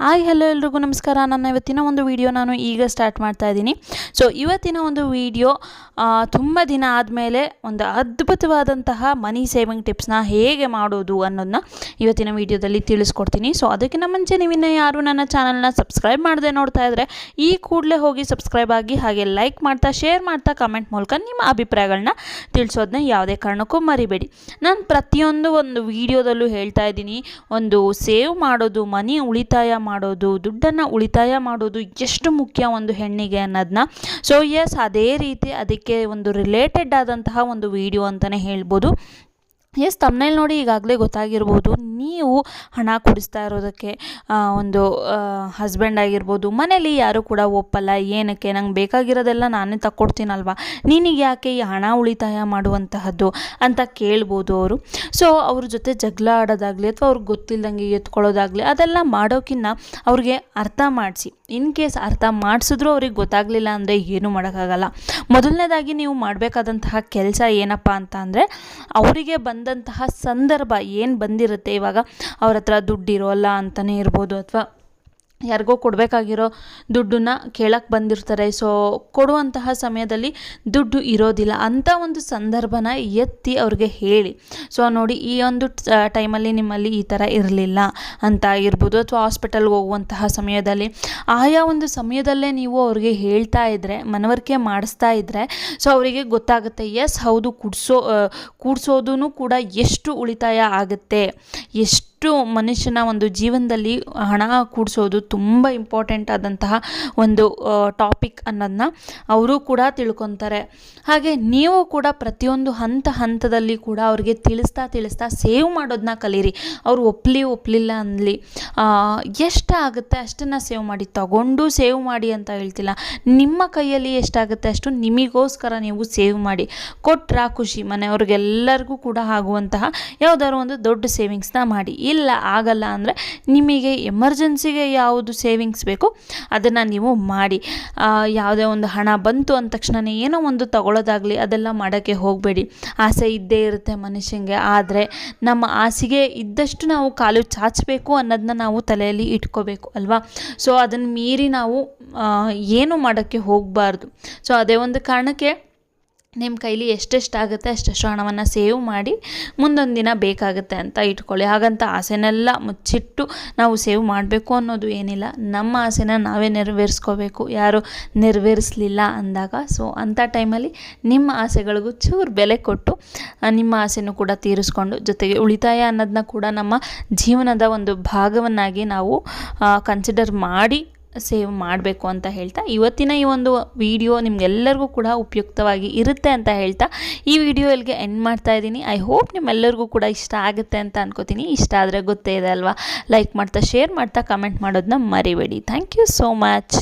Hi hello ಎಲ್ರಿಗೂ ನಮಸ್ಕಾರ. ನನ್ನ ಇವತ್ತಿನ ಒಂದು ವಿಡಿಯೋ ನಾನು ಈಗ ಸ್ಟಾರ್ಟ್ ಮಾಡ್ತಾ ಇದ್ದೀನಿ. ಸೊ ಇವತ್ತಿನ ಒಂದು ವಿಡಿಯೋ ತುಂಬ ದಿನ ಆದಮೇಲೆ ಒಂದು ಅದ್ಭುತವಾದಂತಹ ಮನಿ ಸೇವಿಂಗ್ ಟಿಪ್ಸ್ನ ಹೇಗೆ ಮಾಡೋದು ಅನ್ನೋದನ್ನ ಇವತ್ತಿನ ವಿಡಿಯೋದಲ್ಲಿ ತಿಳಿಸ್ಕೊಡ್ತೀನಿ. ಸೊ ಅದಕ್ಕಿಂತ ಮುಂಚೆ ನೀವಿನ್ನ ಯಾರು ನನ್ನ ಚಾನಲ್ನ ಸಬ್ಸ್ಕ್ರೈಬ್ ಮಾಡದೆ ನೋಡ್ತಾ ಇದ್ದರೆ ಈ ಕೂಡಲೇ ಹೋಗಿ ಸಬ್ಸ್ಕ್ರೈಬ್ ಆಗಿ ಹಾಗೆ ಲೈಕ್ ಮಾಡ್ತಾ ಶೇರ್ ಮಾಡ್ತಾ ಕಮೆಂಟ್ ಮೂಲಕ ನಿಮ್ಮ ಅಭಿಪ್ರಾಯಗಳನ್ನ ತಿಳಿಸೋದನ್ನ ಯಾವುದೇ ಕಾರಣಕ್ಕೂ ಮರಿಬೇಡಿ. ನಾನು ಪ್ರತಿಯೊಂದು ಒಂದು ವಿಡಿಯೋದಲ್ಲೂ ಹೇಳ್ತಾ ಇದ್ದೀನಿ. ಒಂದು ಸೇವ್ ಮಾಡೋದು ಮನಿ ಉಳಿತಾಯ ಮಾಡೋದು, ದುಡ್ಡನ್ನು ಉಳಿತಾಯ ಮಾಡೋದು ಎಷ್ಟು ಮುಖ್ಯ ಒಂದು ಹೆಣ್ಣಿಗೆ ಅನ್ನೋದನ್ನ ಸೊ ಎಸ್ ಅದೇ ರೀತಿ ಅದಕ್ಕೆ ಒಂದು ರಿಲೇಟೆಡ್ ಆದಂತಹ ಒಂದು ವಿಡಿಯೋ ಅಂತಲೇ ಹೇಳ್ಬೋದು. ಎಸ್ ತಮ್ಮನೇಲಿ ನೋಡಿ ಈಗಾಗಲೇ ಗೊತ್ತಾಗಿರ್ಬೋದು. ನೀವು ಹಣ ಕೊಡಿಸ್ತಾ ಇರೋದಕ್ಕೆ ಒಂದು ಹಸ್ಬೆಂಡ್ ಆಗಿರ್ಬೋದು, ಮನೇಲಿ ಯಾರೂ ಕೂಡ ಒಪ್ಪಲ್ಲ, ಏನಕ್ಕೆ, ನಂಗೆ ಬೇಕಾಗಿರೋದೆಲ್ಲ ನಾನೇ ತಕ್ಕೊಡ್ತೀನಲ್ವ? ನಿನಗೆ ಯಾಕೆ ಈ ಹಣ ಉಳಿತಾಯ ಮಾಡುವಂತಹದ್ದು ಅಂತ ಕೇಳ್ಬೋದು ಅವರು. ಸೊ ಅವ್ರ ಜೊತೆ ಜಗಳ ಆಡೋದಾಗಲಿ ಅಥವಾ ಅವ್ರಿಗೆ ಗೊತ್ತಿಲ್ಲದಂಗೆ ಎತ್ಕೊಳ್ಳೋದಾಗಲಿ ಅದೆಲ್ಲ ಮಾಡೋಕ್ಕಿಂತ ಅವ್ರಿಗೆ ಅರ್ಥ ಮಾಡಿಸಿ. ಇನ್ ಕೇಸ್ ಅರ್ಥ ಮಾಡಿಸಿದ್ರು ಅವ್ರಿಗೆ ಗೊತ್ತಾಗಲಿಲ್ಲ ಅಂದರೆ ಏನೂ ಮಾಡೋಕ್ಕಾಗಲ್ಲ. ಮೊದಲನೇದಾಗಿ ನೀವು ಮಾಡಬೇಕಾದಂತಹ ಕೆಲಸ ಏನಪ್ಪ ಅಂತ ಅಂದರೆ, ಅವರಿಗೆ ಬಂದಂತಹ ಸಂದರ್ಭ ಏನು ಬಂದಿರುತ್ತೆ ಇವಾಗ? ಅವ್ರ ಹತ್ರ ದುಡ್ಡಿರೋಲ್ಲ ಅಂತಲೇ ಇರ್ಬೋದು ಅಥವಾ ಯಾರಿಗೋ ಕೊಡಬೇಕಾಗಿರೋ ದುಡ್ಡನ್ನ ಕೇಳಕ್ಕೆ ಬಂದಿರ್ತಾರೆ. ಸೊ ಕೊಡುವಂತಹ ಸಮಯದಲ್ಲಿ ದುಡ್ಡು ಇರೋದಿಲ್ಲ ಅಂಥ ಒಂದು ಸಂದರ್ಭನ ಎತ್ತಿ ಅವ್ರಿಗೆ ಹೇಳಿ. ಸೊ ನೋಡಿ ಈ ಒಂದು ಟೈಮಲ್ಲಿ ನಿಮ್ಮಲ್ಲಿ ಈ ಥರ ಇರಲಿಲ್ಲ ಅಂತ ಇರ್ಬೋದು. ಅಥವಾ ಹಾಸ್ಪಿಟಲ್ಗೆ ಹೋಗುವಂತಹ ಸಮಯದಲ್ಲಿ ಆಯಾ ಒಂದು ಸಮಯದಲ್ಲೇ ನೀವು ಅವ್ರಿಗೆ ಹೇಳ್ತಾ ಇದ್ದರೆ ಮನವರಿಕೆ ಮಾಡಿಸ್ತಾ ಇದ್ದರೆ ಸೊ ಅವರಿಗೆ ಗೊತ್ತಾಗುತ್ತೆ ಎಸ್ ಹೌದು, ಕೂಡ್ಸೋ ಕೂಡಿಸೋದು ಕೂಡ ಎಷ್ಟು ಉಳಿತಾಯ ಆಗುತ್ತೆ, ಎಷ್ಟು ಮನುಷ್ಯನ ಒಂದು ಜೀವನದಲ್ಲಿ ಹಣ ಕೂಡಿಸೋದು ತುಂಬ ಇಂಪಾರ್ಟೆಂಟ್ ಆದಂತಹ ಒಂದು ಟಾಪಿಕ್ ಅನ್ನೋದನ್ನ ಅವರು ಕೂಡ ತಿಳ್ಕೊತಾರೆ. ಹಾಗೆ ನೀವು ಕೂಡ ಪ್ರತಿಯೊಂದು ಹಂತ ಹಂತದಲ್ಲಿ ಕೂಡ ಅವ್ರಿಗೆ ತಿಳಿಸ್ತಾ ತಿಳಿಸ್ತಾ ಸೇವ್ ಮಾಡೋದನ್ನ ಕಲೀರಿ. ಅವ್ರು ಒಪ್ಪಲಿ ಒಪ್ಪಲಿಲ್ಲ ಅನ್ನಲಿ ಎಷ್ಟು ಆಗುತ್ತೆ ಅಷ್ಟನ್ನು ಸೇವ್ ಮಾಡಿ, ತಗೊಂಡು ಸೇವ್ ಮಾಡಿ ಅಂತ ಹೇಳ್ತಿಲ್ಲ. ನಿಮ್ಮ ಕೈಯಲ್ಲಿ ಎಷ್ಟಾಗುತ್ತೆ ಅಷ್ಟು ನಿಮಗೋಸ್ಕರ ನೀವು ಸೇವ್ ಮಾಡಿ. ಕೊಟ್ರ ಖುಷಿ ಮನೆಯವ್ರಿಗೆಲ್ಲರಿಗೂ ಕೂಡ ಆಗುವಂತಹ ಯಾವುದಾದ್ರು ಒಂದು ದೊಡ್ಡ ಸೇವಿಂಗ್ಸ್ನ ಮಾಡಿ. ಇಲ್ಲ, ಆಗಲ್ಲ ಅಂದರೆ ನಿಮಗೆ ಎಮರ್ಜೆನ್ಸಿಗೆ ಯಾವುದು ಸೇವಿಂಗ್ಸ್ ಬೇಕು, ಅದನ್ನು ನೀವು ಮಾಡಿ. ಯಾವುದೇ ಒಂದು ಹಣ ಬಂತು ಅಂದ ತಕ್ಷಣ ಏನೋ ಒಂದು ತಗೊಳ್ಳೋದಾಗಲಿ ಅದೆಲ್ಲ ಮಾಡೋಕ್ಕೆ ಹೋಗಬೇಡಿ. ಆಸೆ ಇದ್ದೇ ಇರುತ್ತೆ ಮನುಷ್ಯನಿಗೆ ಆದರೆ ನಮ್ಮ ಆಸೆಗೆ ಇದ್ದಷ್ಟು ನಾವು ಕಾಲು ಚಾಚಬೇಕು ಅನ್ನೋದನ್ನ ನಾವು ತಲೆಯಲ್ಲಿ ಇಟ್ಕೋಬೇಕು ಅಲ್ವಾ? ಸೊ ಅದನ್ನು ಮೀರಿ ನಾವು ಏನು ಮಾಡೋಕ್ಕೆ ಹೋಗಬಾರ್ದು. ಸೊ ಅದೇ ಒಂದು ಕಾರಣಕ್ಕೆ ನಿಮ್ಮ ಕೈಲಿ ಎಷ್ಟೆಷ್ಟು ಆಗುತ್ತೆ ಅಷ್ಟೆಷ್ಟು ಹಣವನ್ನು ಸೇವ್ ಮಾಡಿ ಮುಂದೊಂದು ದಿನ ಬೇಕಾಗುತ್ತೆ ಅಂತ ಇಟ್ಕೊಳ್ಳಿ. ಹಾಗಂತ ಆಸೆನೆಲ್ಲ ಮುಚ್ಚಿಟ್ಟು ನಾವು ಸೇವ್ ಮಾಡಬೇಕು ಅನ್ನೋದು ಏನಿಲ್ಲ. ನಮ್ಮ ಆಸೆನ ನಾವೇ ನೆರವೇರಿಸ್ಕೋಬೇಕು. ಯಾರು ನೆರವೇರಿಸಲಿಲ್ಲ ಅಂದಾಗ ಸೊ ಅಂಥ ಟೈಮಲ್ಲಿ ನಿಮ್ಮ ಆಸೆಗಳಿಗೂ ಚೂರು ಬೆಲೆ ಕೊಟ್ಟು ನಿಮ್ಮ ಆಸೆನೂ ಕೂಡ ತೀರಿಸ್ಕೊಂಡು ಜೊತೆಗೆ ಉಳಿತಾಯ ಅನ್ನೋದನ್ನ ಕೂಡ ನಮ್ಮ ಜೀವನದ ಒಂದು ಭಾಗವನ್ನಾಗಿ ನಾವು ಕನ್ಸಿಡರ್ ಮಾಡಿ ಸೇವ್ ಮಾಡಬೇಕು ಅಂತ ಹೇಳ್ತಾ, ಇವತ್ತಿನ ಈ ಒಂದು ವಿಡಿಯೋ ನಿಮ್ಗೆಲ್ಲರಿಗೂ ಕೂಡ ಉಪಯುಕ್ತವಾಗಿ ಇರುತ್ತೆ ಅಂತ ಹೇಳ್ತಾ, ಈ ವಿಡಿಯೋ ಇಲ್ಲಿಗೆ ಎಂಡ್ ಮಾಡ್ತಾ ಇದ್ದೀನಿ. ಐ ಹೋಪ್ ನಿಮ್ಮೆಲ್ಲರಿಗೂ ಕೂಡ ಇಷ್ಟ ಆಗುತ್ತೆ ಅಂತ ಅನ್ಕೋತೀನಿ. ಇಷ್ಟ ಆದರೆ ಗೊತ್ತೇ ಇದೆ ಅಲ್ವಾ? ಲೈಕ್ ಮಾಡ್ತಾ ಶೇರ್ ಮಾಡ್ತಾ ಕಮೆಂಟ್ ಮಾಡೋದನ್ನ ಮರಿಬೇಡಿ. Thank you so much